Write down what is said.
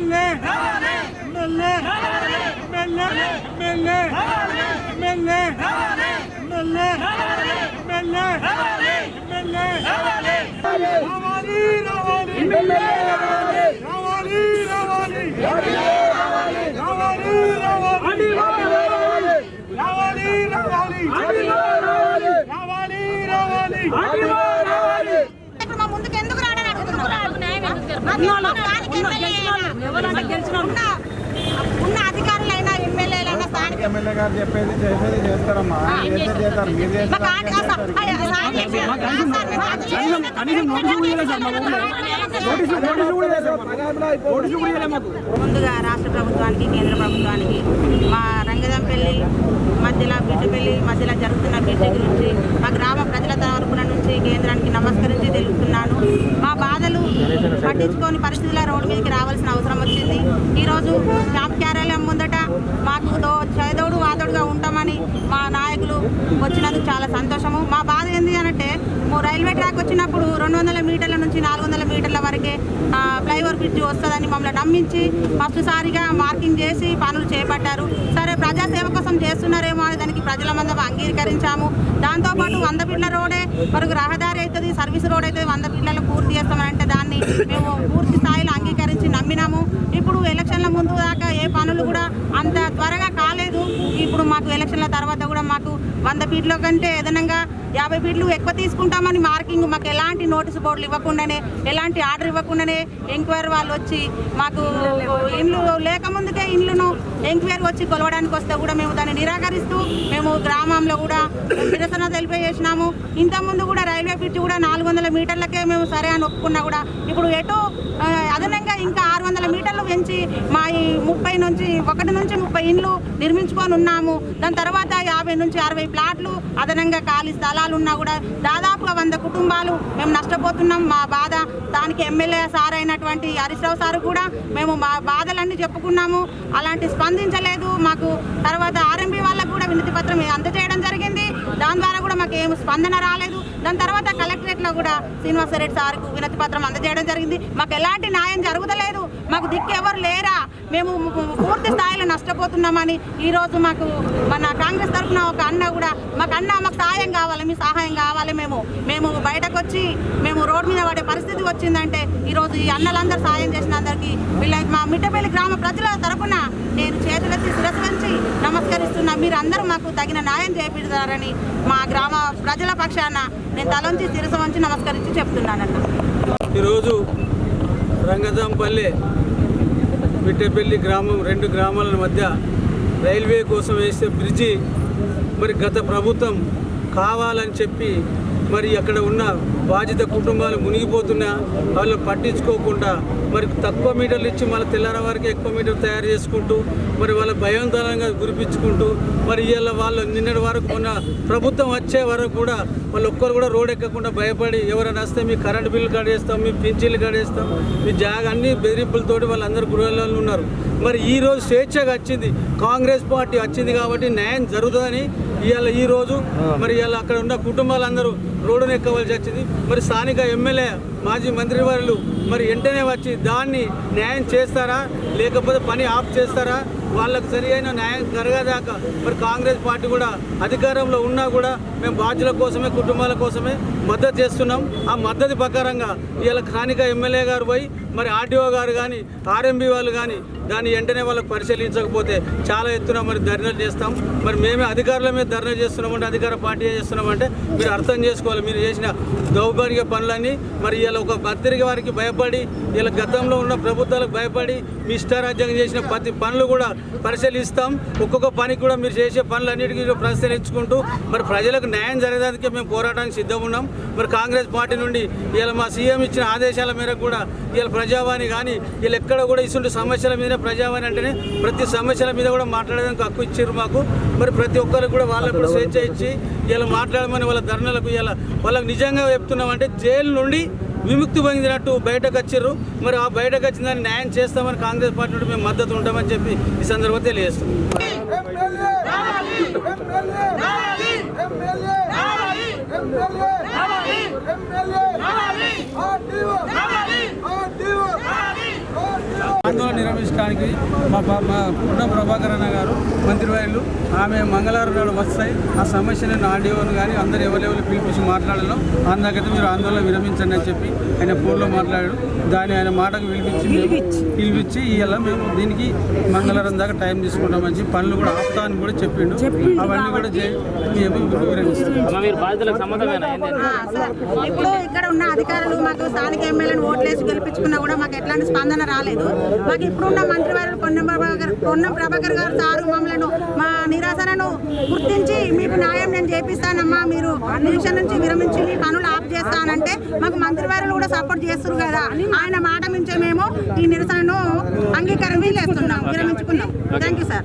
MLA MLA MLA MLA MLA MLA MLA MLA రావాలి రావాలి MLA ఉన్న అధికారులైనా ఎమ్మెల్యేలైనా ఎమ్మెల్యే గారు చెప్పేది చేసేది చేస్తారమ్మా. చేస్తారు. మీరు ముందుగా రాష్ట్ర ప్రభుత్వానికి కేంద్ర ప్రభుత్వానికి మా రంగదంపల్లి మధ్యలో బిడ్డపల్లి మధ్యలో జరుగుతున్న బిడ్డ గురించి మా గ్రామ ప్రజల తరపున నుంచి కేంద్రానికి నమస్కరించి తెలుపుతున్నాను. మా పట్టించుకోని పరిస్థితుల్లో రోడ్డు మీదకి రావాల్సిన అవసరం వచ్చింది. ఈరోజు క్యాంప్ కార్యాలయం ముందట మాకు దో చేదోడు వాదోడుగా ఉంటామని మా నాయకులు వచ్చినందుకు చాలా సంతోషము. మా బాధ ఏంది అనంటే రైల్వే ట్రాక్ వచ్చినప్పుడు రెండు వందల మీటర్ల నుంచి నాలుగు వందల మీటర్ల వరకే ఫ్లైఓవర్ బ్రిడ్జ్ వస్తుందని మమ్మల్ని నమ్మించి ఫస్ట్ సారిగా మార్కింగ్ చేసి పనులు చేపట్టారు. సరే ప్రజాసేవ కోసం చేస్తున్నారేమో అని దానికి ప్రజల మందం అంగీకరించాము. దాంతోపాటు వంద పిల్లల రోడే మనకు రహదారి అవుతుంది సర్వీస్ రోడ్ అవుతుంది me, me వంద ఫీట్ల కంటే అదనంగా యాభై ఫీట్లు ఎక్కువ తీసుకుంటామని మార్కింగ్ మాకు ఎలాంటి నోటీసు బోర్డులు ఇవ్వకుండానే ఎలాంటి ఆర్డర్ ఇవ్వకుండానే ఎంక్వైరీ వాళ్ళు వచ్చి మాకు ఇండ్లు లేకముందుకే ఇండ్లను ఎంక్వైరీ వచ్చి కొలవడానికి వస్తే కూడా మేము దాన్ని నిరాకరిస్తూ మేము గ్రామంలో కూడా నిరసన తెలిపేసినాము. ఇంతకుముందు కూడా రైల్వే బ్రిడ్జ్ కూడా నాలుగు వందల మీటర్లకే మేము సరే అని ఒప్పుకున్నా కూడా ఇప్పుడు ఎటు ఇంకా ఆరు వందల మీటర్లు పెంచి మా ఈ ముప్పై నుంచి ఒకటి నుంచి ముప్పై ఇండ్లు నిర్మించుకొని ఉన్నాము. దాని తర్వాత యాభై నుంచి అరవై ప్లాట్లు అదనంగా ఖాళీ స్థలాలు ఉన్నా కూడా దాదాపుగా వంద కుటుంబాలు మేము నష్టపోతున్నాం. మా బాధ దానికి ఎమ్మెల్యే సార్ అయినటువంటి హరీశ్రావు సార్ కూడా మేము మా బాధలన్నీ చెప్పుకున్నాము. అలాంటి స్పందించలేదు. మాకు తర్వాత ఆర్ఎంపీ వాళ్ళకు కూడా వినతి పత్రం అందజేయడం జరిగింది. దాని ద్వారా కూడా మాకు ఏం స్పందన రాలేదు. దాని తర్వాత కలెక్టరేట్లో కూడా శ్రీనివాసరెడ్డి సార్కు వినతి పత్రం అందజేయడం జరిగింది. మాకు ఎలాంటి న్యాయం జరుగుతలేదు మాకు దిక్కు ఎవరు లేరా? మేము పూర్తి స్థాయిలో నష్టపోతున్నామని ఈరోజు మాకు మన కాంగ్రెస్ తరఫున ఒక అన్న కూడా మాకు అన్న మాకు సహాయం కావాలి మీ సహాయం కావాలి మేము. మేము బయటకు వచ్చి మేము రోడ్డు మీద పడే పరిస్థితి వచ్చిందంటే ఈరోజు ఈ అన్నలందరూ సాయం చేసిన అందరికీ వీళ్ళ మా మిట్టపల్లి గ్రామ ప్రజల తరఫున నేను చేతులెత్తి శిరస్సు నమస్కరిస్తున్నా. మీరు అందరూ మాకు తగిన న్యాయం చేపిస్తారని మా గ్రామ ప్రజల పక్షాన నేను తలంచి శిరస్సు వంచి నమస్కరించి చెప్తున్నానన్న. ఈరోజు రంగజంపల్లె మిట్టెపల్లి గ్రామం రెండు గ్రామాల మధ్య రైల్వే కోసం వేసే బ్రిడ్జి మరి గత ప్రభుత్వం కావాలని చెప్పి మరి అక్కడ ఉన్న బాధిత కుటుంబాలు మునిగిపోతున్నా వాళ్ళు పట్టించుకోకుండా మరి తక్కువ మీటర్లు ఇచ్చి మళ్ళీ తెల్లార వరకు ఎక్కువ మీటర్ తయారు చేసుకుంటూ మరి వాళ్ళ భయాందోళనగా గురిపించుకుంటూ మరి ఇవాళ వాళ్ళు నిన్నటి వరకు మొన్న ప్రభుత్వం వచ్చే వరకు కూడా వాళ్ళు ఒక్కరు కూడా రోడ్ ఎక్కకుండా భయపడి ఎవరైనా వస్తే మీ కరెంట్ బిల్లు కడేస్తాం మీ పింఛన్లు కడేస్తాం మీ జాగ అన్ని బెదిరింపులతోటి వాళ్ళందరూ గృహాలలో ఉన్నారు. మరి ఈరోజు స్వేచ్ఛగా వచ్చింది కాంగ్రెస్ పార్టీ వచ్చింది కాబట్టి న్యాయం జరుగుతుందని ఇవాళ ఈ రోజు మరి ఇవాళ అక్కడ ఉన్న కుటుంబాలందరూ రోడ్డును ఎక్కవలసి వచ్చింది. మరి స్థానిక ఎమ్మెల్యే మాజీ మంత్రి మరి వెంటనే వచ్చి దాన్ని న్యాయం చేస్తారా? లేకపోతే పని ఆఫ్ చేస్తారా? వాళ్ళకు సరి అయిన న్యాయం జరగదాకా మరి కాంగ్రెస్ పార్టీ కూడా అధికారంలో ఉన్నా కూడా మేము బాధ్యుల కోసమే కుటుంబాల కోసమే మద్దతు చేస్తున్నాం. ఆ మద్దతు ప్రకారంగా ఇవాళ స్థానిక ఎమ్మెల్యే గారు పోయి మరి ఆర్డీఓ గారు కానీ ఆర్ఎంబి వాళ్ళు కానీ దాన్ని వెంటనే వాళ్ళకి పరిశీలించకపోతే చాలా ఎత్తున మరి ధర్నా చేస్తాం. మరి మేమే అధికారుల మీద ధర్నా చేస్తున్నామంటే అధికార పార్టీ చేస్తున్నామంటే మీరు అర్థం చేసుకోవాలి. మీరు చేసిన దౌర్భాగ్య పనులన్నీ మరి ఇలా ఒక పత్రిక వారికి భయపడి ఇలా గతంలో ఉన్న ప్రభుత్వాలకు భయపడి మీ ఇష్టారాజ్యంగా చేసిన ప్రతి పనులు కూడా పరిశీలిస్తాం. ఒక్కొక్క పనికి కూడా మీరు చేసే పనులన్నిటికీ పరిశీలించుకుంటూ మరి ప్రజలకు న్యాయం జరగడానికి మేము పోరాటానికి సిద్ధం ఉన్నాం. మరి కాంగ్రెస్ పార్టీ నుండి ఇలా మా సీఎం ఇచ్చిన ఆదేశాల మేరకు కూడా వీళ్ళ ప్రజావాణి కానీ వీళ్ళు ఎక్కడ కూడా ఇటువంటి సమస్యల మీద ప్రజావాణి అంటేనే ప్రతి సమస్యల మీద కూడా మాట్లాడడానికి హక్కు ఇచ్చారు మాకు మరి ప్రతి ఒక్కరికి కూడా వాళ్ళకు కూడా స్వేచ్ఛ ఇచ్చి ఇలా మాట్లాడమని వాళ్ళ ధర్నలకు ఇలా వాళ్ళకి నిజంగా చెప్తున్నామంటే జైలు నుండి విముక్తి పొందినట్టు బయటకు వచ్చారు మరి ఆ బయటకు వచ్చిన దాన్ని న్యాయం చేస్తామని కాంగ్రెస్ పార్టీ నుండి మేము మద్దతు ఉంటామని చెప్పి ఈ సందర్భంగా తెలియజేస్తున్నాం ఆందోళన నిర్వహించడానికి మా ప- మా పుట్ట ప్రభాకరణ గారు మంత్రివర్యులు ఆమె మంగళవారం నాడు వస్తాయి. ఆ సమస్యలను ఆడియోను కానీ అందరు ఎవరెవరు పిలిపించి మాట్లాడాలో అందాకైతే మీరు ఆందోళన విరమించండి అని చెప్పి ఆయన ఫోన్లో మాట్లాడాడు. దాన్ని ఆయన మాటకు పిలిపించి పిలిపించి ఇలా మేము దీనికి మంగళవారం దాకా టైం తీసుకుంటామని చెప్పి పనులు కూడా ఆపుతా అని కూడా చెప్పిండు. అవన్నీ కూడా మేము ఇప్పుడు ఇక్కడ ఉన్న అధికారులు మాకు స్థానిక ఎమ్మెల్యేని ఓట్లేసి గెలిపించుకున్నా కూడా మాకు ఎట్లాంటి స్పందన రాలేదు. మాకు ఇప్పుడున్న మంత్రివర్యులు పొన్నం ప్రభాకర్ పొన్నం ప్రభాకర్ గారు సారు మమ్మల్ని మా నిరాశనను గుర్తించి మీకు న్యాయం నేను చేపిస్తానమ్మా. మీరు నిమిషం నుంచి విరమించి మీ పనులు ఆఫ్ చేస్తానంటే మాకు మంత్రివర్యులు కూడా సపోర్ట్ చేస్తారు కదా. ఆయన మాట మించే మేము ఈ నిరసనను అంగీకరించి చేస్తున్నాం విరమించుకున్నాం. Thank you sir